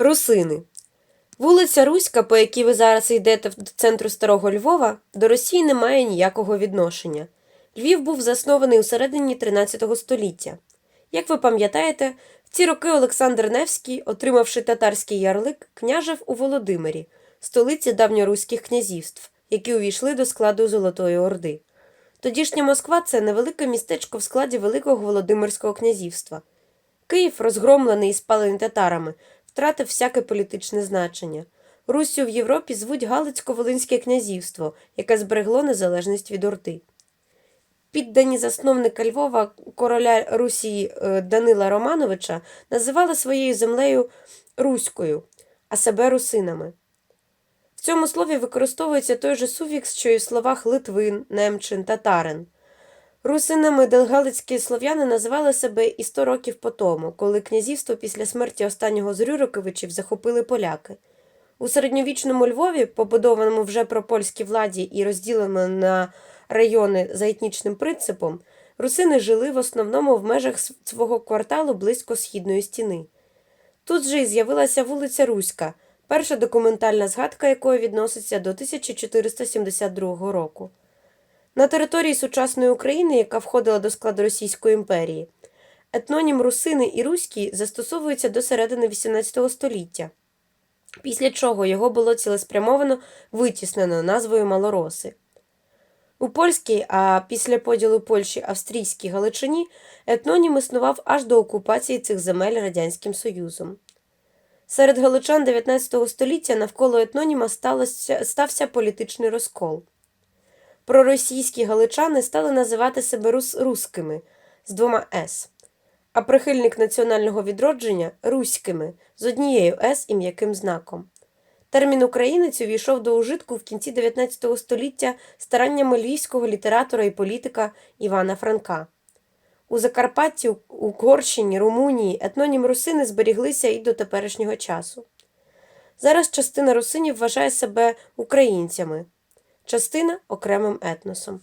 Русини. Вулиця Руська, по якій ви зараз йдете до центру Старого Львова, до Росії не має ніякого відношення. Львів був заснований у середині 13 століття. Як ви пам'ятаєте, в ці роки Олександр Невський, отримавши татарський ярлик, княжив у Володимирі, столиці давньоруських князівств, які увійшли до складу Золотої Орди. Тодішня Москва це невелике містечко в складі Великого Володимирського князівства. Київ, розгромлений і спалений татарами, втратив всяке політичне значення. Руссю в Європі звуть Галицько-Волинське князівство, яке зберегло незалежність від Орди. Піддані засновника Львова короля Русії е, Данила Романовича називали своєю землею Руською, а себе русинами. В цьому слові використовується той же суфікс, що і в словах Литвин, Немчин, татарин. Русинами делгалицькі слов'яни називали себе і сто років по тому, коли князівство після смерті останнього з Рюриковичів захопили поляки. У середньовічному Львові, побудованому вже про польській владі і розділеному на райони за етнічним принципом, русини жили в основному в межах свого кварталу близько східної стіни. Тут же і з'явилася вулиця Руська, перша документальна згадка якої відноситься до 1472 року. На території сучасної України, яка входила до складу Російської імперії, етнонім русини і руські застосовується до середини XVIII століття, після чого його було цілеспрямовано витіснено назвою Малороси. У польській, а після поділу Польщі австрійській Галичині етнонім існував аж до окупації цих земель Радянським Союзом. Серед галичан 19 століття навколо етноніма сталося, стався політичний розкол. Проросійські галичани стали називати себе рус рускими з двома С, а прихильник національного відродження руськими з однією С і м'яким знаком. Термін українець увійшов до ужитку в кінці 19 століття стараннями львівського літератора і політика Івана Франка. У Закарпатті, Угорщині, Румунії етнонім русини зберіглися і до теперішнього часу. Зараз частина русинів вважає себе українцями, частина окремим етносом.